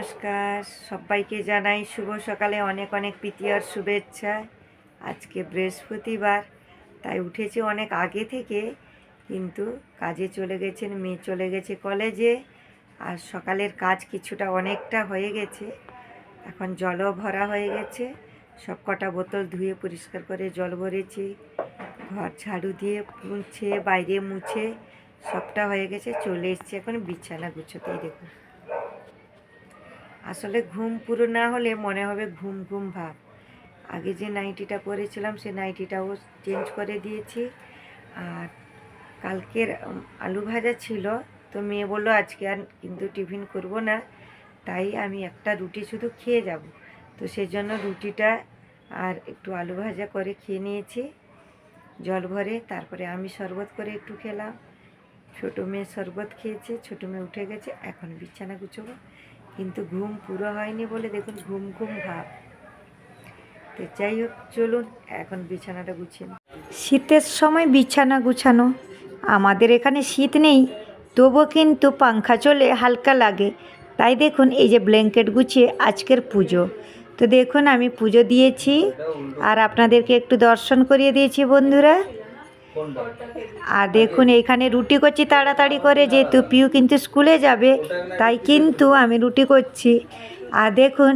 নমস্কার। সবাইকে জানাই শুভ সকালে অনেক অনেক প্রীতিয়ার শুভেচ্ছা। আজকে বৃহস্পতিবার, তাই উঠেছি অনেক আগে থেকে, কিন্তু কাজে চলে গেছেন, মেয়ে চলে গেছে কলেজে, আর সকালের কাজ কিছুটা অনেকটা হয়ে গেছে। এখন জলও ভরা হয়ে গেছে, সব কটা বোতল ধুয়ে পরিষ্কার করে জল ভরেছি, ঘর ঝাড়ু দিয়ে মুছে, বাইরে মুছে, সবটা হয়ে গেছে, চলে এসেছি এখন বিছানা গুছোতেই দেখুন। আসলে ঘুম পুরো না হলে মনে হবে ঘুম ঘুম ভাব। আগে যে নাইটিটা পরেছিলাম, সে নাইটিটাও চেঞ্জ করে দিয়েছি। আর কালকের আলু ভাজা ছিল, তো মেয়ে বলল, আজকে আর কিন্তু টিফিন করব না, তাই আমি একটা রুটি শুধু খেয়ে যাব। তো সেই জন্য রুটিটা আর একটু আলু ভাজা করে খেয়ে নিয়েছি। জল ভরে তারপরে আমি শরবত করে একটু খেলাম। ছোটো মেয়ে শরবত খেয়েছে, ছোটো মেয়ে উঠে গেছে, এখন বিছানা গুছোবো। কিন্তু ঘুম পুরো হয়নি বলে দেখুন ঘুম ঘুম ভাব। তো যাই হোক, চলুন, এখন বিছানাটা গুছিয়ে। শীতের সময় বিছানা গুছানো। আমাদের এখানে শীত নেই, তবুও কিন্তু পাংখা চলে হালকা লাগে। তাই দেখুন, এই যে ব্ল্যাঙ্কেট গুছিয়ে আজকের পুজো। তো দেখুন, আমি পুজো দিয়েছি আর আপনাদেরকে একটু দর্শন করিয়ে দিয়েছি বন্ধুরা। আর দেখুন, এখানে রুটি করছি তাড়াতাড়ি করে, যেহেতু পিউ কিন্তু স্কুলে যাবে, তাই কিন্তু আমি রুটি করছি আর দেখুন,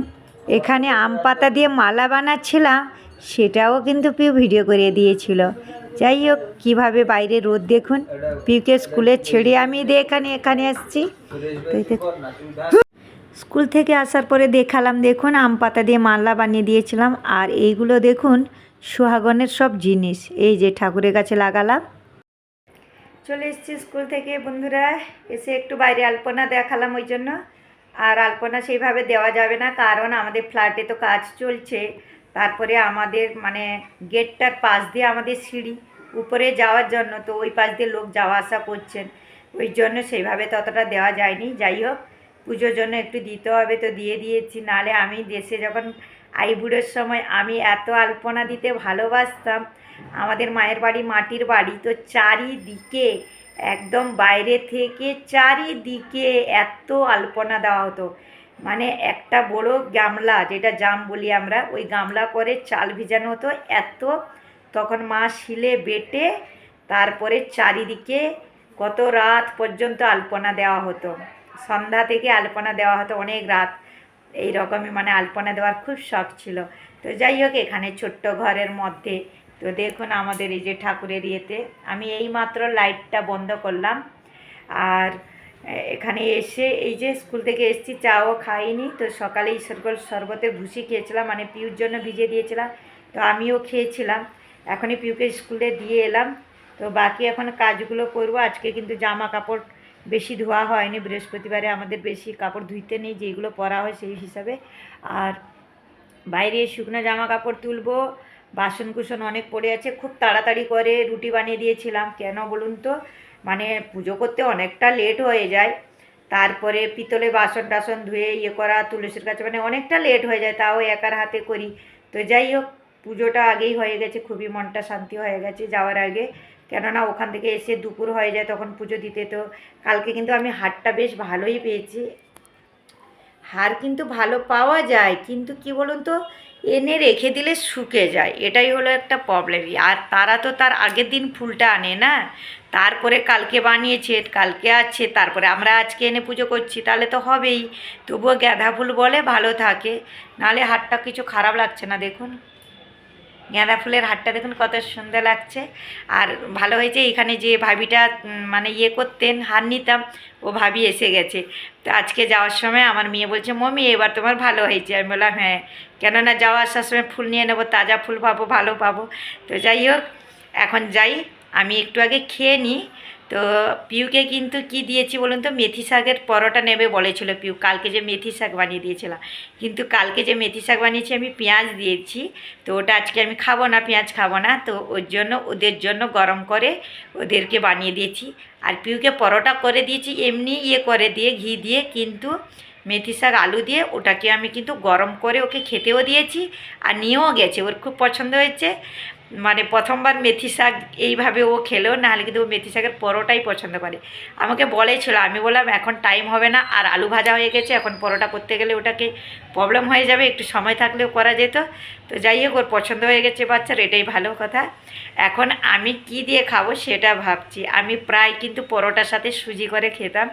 এখানে আম পাতা দিয়ে মালা বানাচ্ছিলাম, সেটাও কিন্তু পিউ ভিডিও করে দিয়েছিল যাই হোক, কীভাবে বাইরে রোদ দেখুন, পিউকে স্কুলে ছেড়ে আমি দিয়ে এখানে এখানে আসছি। স্কুল থেকে আসার পরে দেখালাম, দেখুন, আম পাতা দিয়ে মালা বানিয়ে দিয়েছিলাম, আর এইগুলো দেখুন সুহাগনের সব জিনিস। এই যে ঠাকুরের কাছে লাগালাম। চলে এসেছি স্কুল থেকে। বন্ধুরা, এসে একটু বাইরে আলপনা দেখালাম ওই জন্য। আর আলপনা সেইভাবে দেওয়া যাবে না, কারণ আমাদের ফ্ল্যাটে তো কাজ চলছে। তারপরে আমাদের মানে গেটটার পাশ দিয়ে আমাদের সিঁড়ি উপরে যাওয়ার জন্য, তো ওই পাশ দিয়ে লোক যাওয়া আসা করছেন। ওই জন্য সেইভাবে ততটা দেওয়া যায়নি। যাই হোক, পুজোর জন্য একটু দিতে হবে তো দিয়ে দিয়েছি। নালে আমি দেশে যখন আইবুড়োর সময় আমি এত আলপনা দিতে ভালোবাসতাম। আমাদের মায়ের বাড়ি, মাটির বাড়ি। তো চারিদিকে, একদম বাইরে থেকে চারিদিকে এত আলপনা দেওয়া হতো। মানে একটা বড় গামলা, যেটা জাম বলি আমরা, ওই গামলা করে চাল ভিজানো হতো এত। তখন মা শিলে বেটে তারপরে চারিদিকে কত রাত পর্যন্ত আলপনা দেওয়া হতো। সন্ধ্যা থেকে আলপনা দেওয়া হতো অনেক রাত। এই রকমই মানে আলপনা দেওয়ার খুব শখ ছিল। তো যাই হোক, এখানে ছোট্ট ঘরের মধ্যে। তো দেখুন আমাদের এই যে ঠাকুরের ইয়েতে, আমি এই মাত্র লাইটটা বন্ধ করলাম। আর এখানে এসে এই যে স্কুল থেকে এসেছি, চাও খাইনি। তো সকালেই সরকল শরবতে ভুসি খেয়েছিলাম মানে পিউর জন্য ভিজে দিয়েছিলাম। তো আমিও খেয়েছিলাম। এখনই পিউকে স্কুলে দিয়ে এলাম। তো বাকি এখন কাজগুলো করব। আজকে কিন্তু জামা কাপড় বেশি ধোয়া হয়নি, বৃহস্পতিবারে আমাদের বেশি কাপড় ধুইতে নেই, যেগুলো পরা হয় সেই হিসাবে। আর বাইরে শুকনো জামা কাপড় তুলবো বাসন কুসন অনেক পড়ে আছে, খুব তাড়াতাড়ি করে রুটি বানিয়ে দিয়েছিলাম। কেন বলুন তো? মানে পুজো করতে অনেকটা লেট হয়ে যায়। তারপরে পিতলে বাসন টাসন ধুয়ে ইয়ে করা, তুলসীর কাছে মানে অনেকটা লেট হয়ে যায়, তাও একার হাতে করি। তো যাই হোক, পুজোটা আগেই হয়ে গেছে, খুবই মনটা শান্তি হয়ে গেছে যাওয়ার আগে। কেননা ওখান থেকে এসে দুপুর হয়ে যায় তখন পুজো দিতে, তো কালকে কিন্তু আমি হারটা বেশ ভালোই পেয়েছি। হার কিন্তু ভালো পাওয়া যায়, কিন্তু কি বলুন তো, এনে রেখে দিলে শুকে যায়, এটাই হলো একটা প্রবলেম আর তারা তো তার আগের দিন ফুলটা আনে না, তারপরে কালকে বানিয়েছে, কালকে আছে, তারপরে আমরা আজকে এনে পুজো করছি, তাহলে তো হবেই। তবুও গাঁদা ফুল বলে ভালো থাকে, নাহলে হাটটা কিছু খারাপ লাগছে না, দেখুন। গাঁদা ফুলের হাটটা দেখুন কত সুন্দর লাগছে। আর ভালো হয়েছে এখানে যে ভাবিটা মানে ইয়ে করতেন, হার নিতাম, ও ভাবি এসে গেছে। তো আজকে যাওয়ার সময় আমার মেয়ে বলছে, মমি, এবার তোমার ভালো হয়েছে। আমি বললাম হ্যাঁ। কেননা যাওয়া আসার সময় ফুল নিয়ে নেব, তাজা ফুল পাবো, ভালো পাবো। তো যাই হোক, এখন যাই, আমি একটু আগে খেয়ে নিই। তো পিউকে কিন্তু কি দিয়েছি বলুন তো? মেথি শাকের পরোটা নেবে বলেছিল পিউ। কালকে যে মেথি শাক বানিয়ে দিয়েছিলাম। কিন্তু কালকে যে মেথি শাক বানিয়েছি আমি পেঁয়াজ দিয়েছি। তো ওটা আজকে আমি খাব না, পেঁয়াজ খাব না। তো ওর জন্য, ওদের জন্য গরম করে ওদেরকে বানিয়ে দিয়েছি। আর পিউকে পরোটা করে দিয়েছি, এমনি ইয়ে করে দিয়ে, ঘি দিয়ে। কিন্তু মেথি শাক, আলু দিয়ে ওটাকে আমি কিন্তু গরম করে ওকে খেতেও দিয়েছি। আর নিয়েও গেছে, ওর খুব পছন্দ হয়েছে। মানে প্রথমবার মেথি শাক এইভাবে ও খেলেও নাহলে কিন্তু ও মেথি শাকের পরোটাই পছন্দ করে। আমাকে বলেছিল, আমি বললাম, এখন টাইম হবে না, আর আলু ভাজা হয়ে গেছে, এখন পরোটা করতে গেলে ওটাকে প্রবলেম হয়ে যাবে, একটু সময় থাকলেও করা যেত। তো যাই হোক, ওর পছন্দ হয়ে গেছে বাচ্চার, এটাই ভালো কথা। এখন আমি কি দিয়ে খাব সেটা ভাবছি। আমি প্রায় কিন্তু পরোটার সাথে সুজি করে খেতাম।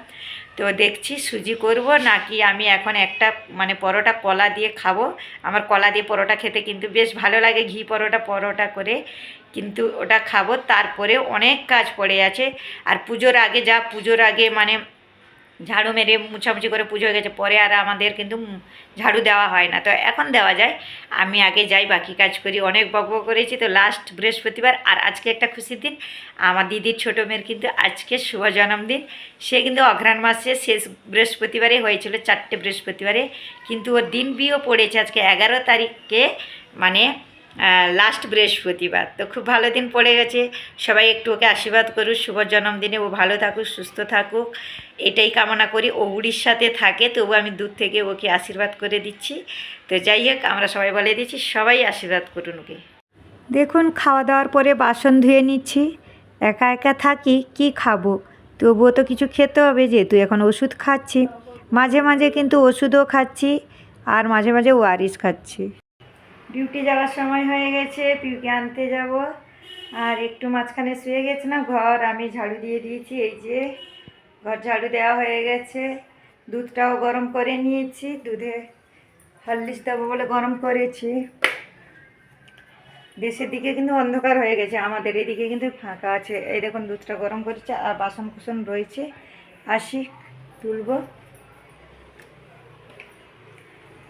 তো দেখছি সুজি করব নাকি আমি এখন একটা মানে পরোটা কলা দিয়ে খাব। আমার কলা দিয়ে পরোটা খেতে কিন্তু বেশ ভালো লাগে ঘি পরোটা পরোটা করে কিন্তু ওটা খাব। তারপরে অনেক কাজ পড়ে আছে। আর পুজোর আগে যা পুজোর আগে মানে ঝাড়ু মেরে মুছামুছি করে পুজো হয়ে গেছে, পরে আর আমাদের কিন্তু ঝাড়ু দেওয়া হয় না। তো এখন দেওয়া যায়, আমি আগে যাই, বাকি কাজ করি, অনেক বক বক করেছি। তো লাস্ট বৃহস্পতিবার আর আজকে একটা খুশির দিন, আমার দিদির ছোটো মেয়ের কিন্তু আজকে শুভ জন্মদিন। সে কিন্তু অঘ্রাণ মাসে শেষ বৃহস্পতিবারে হয়েছিল, চারটে বৃহস্পতিবারে। কিন্তু ওর দিন বিও পড়েছে আজকে এগারো তারিখকে মানে লাস্ট বৃহস্পতিবার। তো খুব ভালো দিন পড়ে গেছে। সবাই একটু ওকে আশীর্বাদ করুক, শুভ জন্মদিনে ও ভালো থাকুক, সুস্থ থাকুক। এটাই কামনা করি, ও উড়িষ্যাতে থাকে তবু আমি দূর থেকে ওকে আশীর্বাদ করে দিচ্ছি। তো যাই হোক, আমরা সবাই বলে দিচ্ছি, সবাই আশীর্বাদ করুন ওকে। দেখুন, খাওয়া দাওয়ার পরে বাসন ধুয়ে নিচ্ছি। একা একা থাকি, কি খাব? তবুও তো কিছু খেতে হবে, যেহেতু এখন ওষুধ খাচ্ছি। মাঝে মাঝে কিন্তু ওষুধও খাচ্ছি, আর মাঝে মাঝে ওয়ারিস খাচ্ছি। ডিউটি যাওয়ার সময় হয়ে গেছে, পিউকে আনতে যাব। আর একটু মাঝখানে শুয়ে গেছে না, ঘর, আমি ঝাড়ু দিয়ে দিয়েছি, এই যে। ঘর ঝাড়ু দেওয়া হয়ে গেছে। দুধটাও গরম করে নিয়েছি। দুধে হরলিক্স দেবো বলে গরম করেছি। দেশের দিকে কিন্তু অন্ধকার হয়ে গেছে। আমাদের এদিকে কিন্তু ফাঁকা আছে। এই দেখুন, দুধটা গরম করেছে আর বাসন কুসন রয়েছে। আসি, তুলবো।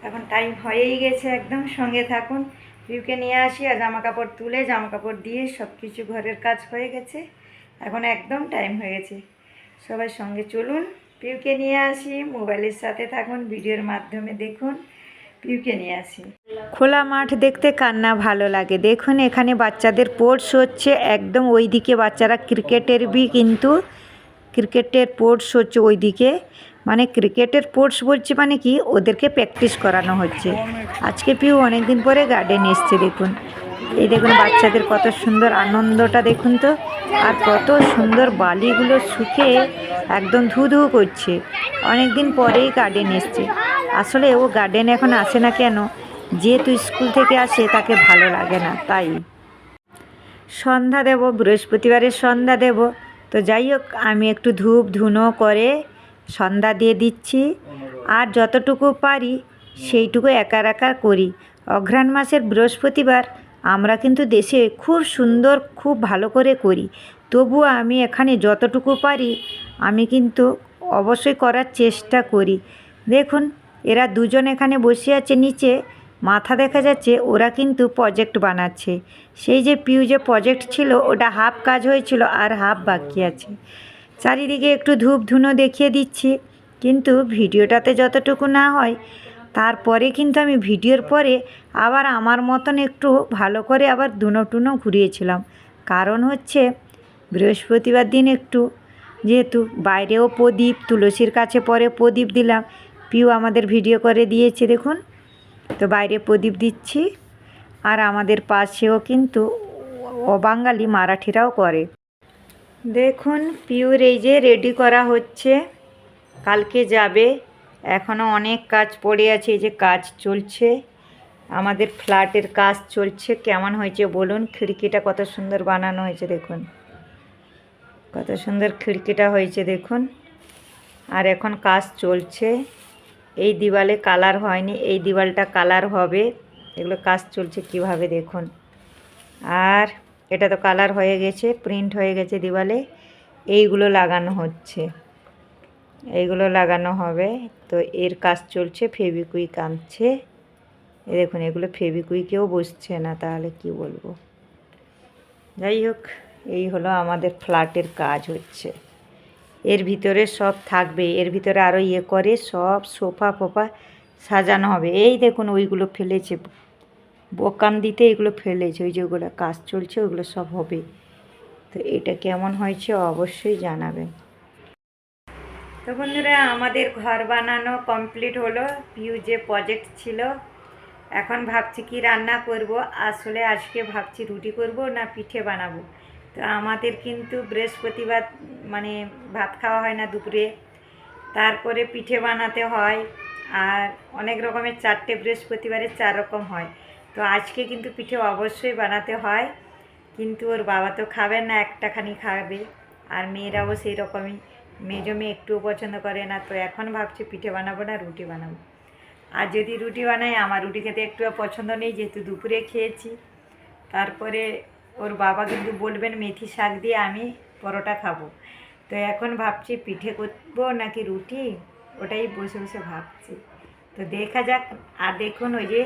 এখন টাইম হয়েই গেছে একদম। সঙ্গে থাকুন পিউকে নিয়ে আসি আর জামা কাপড় তুলে জামা কাপড় দিয়ে সব কিছু ঘরের কাজ হয়ে গেছে। এখন একদম টাইম হয়ে গেছে। সবাই সঙ্গে চলুন। পিউকে নিয়ে আসি। মোবাইলের সাথে থাকুন, ভিডিওর মাধ্যমে দেখুন। পিউকে নিয়ে আসি। খোলা মাঠ দেখতে কান্না ভালো লাগে। দেখুন, এখানে বাচ্চাদের স্পোর্টস হচ্ছে। একদম ওইদিকে বাচ্চারা ক্রিকেটের বি কিন্তু ক্রিকেটের স্পোর্টস হচ্ছে ওইদিকে। মানে ক্রিকেটের স্পোর্টস বলছি মানে কি? ওদেরকে প্র্যাকটিস করানো হচ্ছে। আজকে পিউ অনেক দিন পরে গার্ডেন এসছে, দেখুন। এই দেখুন, বাচ্চাদের কত সুন্দর আনন্দটা দেখুন তো। আর কত সুন্দর বালিগুলো শুকে একদম ধু ধু করছে। অনেক দিন পরেই গার্ডেন এসছে। আসলে ও গার্ডেন এখন আসে না কেন? যেহেতু স্কুল থেকে আসে, তাকে ভালো লাগে না, তাই। সন্ধ্যা দেব, বৃহস্পতিবারের সন্ধ্যা দেব। তো যাই হোক, আমি একটু ধূপ ধুনো করে সন্ধ্যা দিয়ে দিচ্ছি। আর যতটুকু পারি, সেইটুকু একা একা করি। অঘ্রাণ মাসের বৃহস্পতিবার আমরা কিন্তু দেশে খুব সুন্দর, খুব ভালো করে করি। তবুও আমি এখানে যতটুকু পারি, আমি কিন্তু অবশ্যই করার চেষ্টা করি। দেখুন, এরা দুজন এখানে বসে আছে নিচে, মাথা দেখা যাচ্ছে, ওরা কিন্তু প্রজেক্ট বানাচ্ছে। সেই যে পিউ যে প্রজেক্ট ছিল, ওটা হাফ কাজ হয়েছিল আর হাফ বাকি আছে। চারিদিকে একটু ধূপ ধুনো দেখিয়ে দিচ্ছি, কিন্তু ভিডিওটাতে যতটুকু না হয় তারপরে কিন্তু আমি ভিডিওর পরে আবার আমার মতন একটু ভালো করে আবার ধুনো টুনো ঘুরিয়েছিলাম। কারণ হচ্ছে বৃহস্পতিবার দিন একটু, যেহেতু বাইরেও প্রদীপ, তুলসীর কাছে পরে প্রদীপ দিলাম, পিউ আমাদের ভিডিও করে দিয়েছে দেখুন। তো বাইরে প্রদীপ দিচ্ছি আর আমাদের পাশেও কিন্তু অবাঙালি মারাঠিরাও করে। দেখুন, পিউর এই যে রেডি করা হচ্ছে, কালকে যাবে। এখনও অনেক কাজ পড়ে আছে, এই যে কাজ চলছে। আমাদের ফ্ল্যাটের কাজ চলছে। কেমন হয়েছে বলুন? খিড়কিটা কত সুন্দর বানানো হয়েছে দেখুন। কত সুন্দর খিড়কিটা হয়েছে দেখুন। আর এখন কাজ চলছে। এই দিওয়ালে কালার হয়নি, এই দিওয়ালটা কালার হবে। এগুলো কাজ চলছে কীভাবে দেখুন। আর এটা তো কালার হয়ে গেছে, প্রিন্ট হয়ে গেছে দিওয়ালে। এইগুলো লাগানো হচ্ছে। এইগুলো লাগানো হবে। তো এর কাজ চলছে ফেবিকুইক আনছে। এ দেখুন, এগুলো ফেবিকুইকেও বসছে না, তাহলে কি বলব? যাই হোক, এই হলো আমাদের ফ্ল্যাটের কাজ হচ্ছে। এর ভিতরে সব থাকবে, এর ভিতরে আরও ইয়ে করে সব সোফা ফোফা সাজানো হবে। এই দেখুন, ওইগুলো ফেলেছে। বোকান দিতে এগুলো ফেলেছে, ওই যেগুলো কাজ চলছে, ওগুলো সব হবে। তো এটা কেমন হয়েছে অবশ্যই জানাবেন। তো বন্ধুরা, আমাদের ঘর বানানো কমপ্লিট হলো। পিউ যে প্রজেক্ট ছিল, এখন ভাবছি কি রান্না করব। আসলে আজকে ভাবছি রুটি করব না পিঠে বানাবো। তো আমাদের কিন্তু বৃহস্পতিবার মানে ভাত খাওয়া হয় না দুপুরে। তারপরে পিঠে বানাতে হয়, আর অনেক রকমের চারটে বৃহস্পতিবারে চার রকম হয়। তো আজকে কিন্তু পিঠে অবশ্যই বানাতে হয়, কিন্তু ওর বাবা তো খাবে না, একটাখানি খাবে, আর মেয়েরাও সেই রকমই। মেজো মেয়ে একটুও পছন্দ করে না, তো এখন ভাবছি পিঠে বানাবো না, রুটি বানাবো। আর যদি রুটি বানাই, আমার রুটি খেতে একটু পছন্দ নেই, যেহেতু দুপুরে খেয়েছি। তারপরে ওর বাবা কিন্তু বলবেন, মেথি শাক দিয়ে আমি পরোটা খাব। তো এখন ভাবছি পিঠে করব নাকি রুটি? ওটাই বসে বসে ভাবছি। তো দেখা যাক, আর দেখুন ওই যে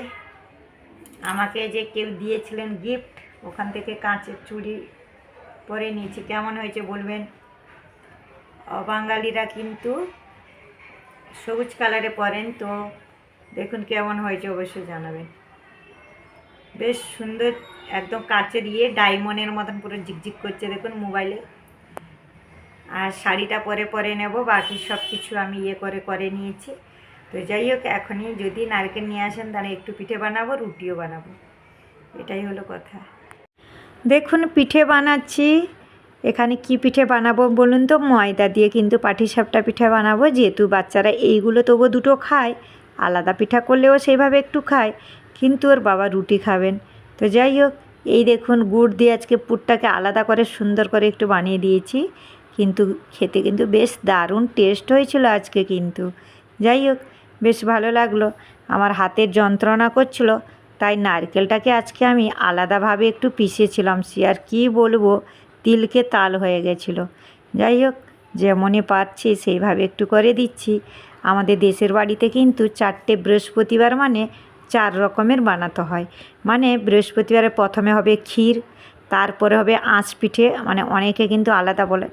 আমাকে যে কেউ দিয়েছিলেন গিফট ওখান থেকে কাঁচের চুড়ি পরে নিয়েছি। কেমন হয়েছে বলবেন? অবাঙালিরা কিন্তু সবুজ কালারে পরেন তো দেখুন কেমন হয়েছে অবশ্যই জানাবেন। বেশ সুন্দর একদম কাচের ইয়ে ডায়মন্ডের মতন পুরো ঝিকঝিক করছে দেখুন মোবাইলে। আর শাড়িটা পরে পরে নেব, বাকি সব কিছু আমি ইয়ে করে করে নিয়েছি। তো যাই হোক, এখনই যদি নারকেল নিয়ে আসেন, তাহলে একটু পিঠে বানাবো, রুটিও বানাবো। এটাই হলো কথা। দেখুন, পিঠে বানাচ্ছি। এখানে কি পিঠে বানাবো বলুন তো? ময়দা দিয়ে কিন্তু পাটিসাপটা পিঠে বানাবো। যেহেতু বাচ্চারা এইগুলো তবু দুটো খায়, আলাদা পিঠা করলেও সেইভাবে একটু খায়, কিন্তু ওর বাবা রুটি খাবেন। তো যাই হোক, এই দেখুন গুড় দিয়ে আজকে পুরটাকে আলাদা করে সুন্দর করে একটু বানিয়ে দিয়েছি। কিন্তু খেতে কিন্তু বেশ দারুণ টেস্ট হয়েছিল আজকে কিন্তু। যাই হোক, বেশ ভালো লাগল। আমার হাতের যন্ত্রণা করছিল, তাই নারকেলটাকে আজকে আমি আলাদাভাবে একটু পিষেছিলাম। সে আর কী বলব? তিলকে তাল হয়ে গেছিল। যাই হোক, যেমনই পারছি সেইভাবে একটু করে দিচ্ছি। আমাদের দেশের বাড়িতে কিন্তু চারটে বৃহস্পতিবার মানে চার রকমের বানাতে হয়। মানে বৃহস্পতিবারে প্রথমে হবে ক্ষীর, তারপরে হবে আঁচ পিঠে মানে অনেকে কিন্তু আলাদা বলে।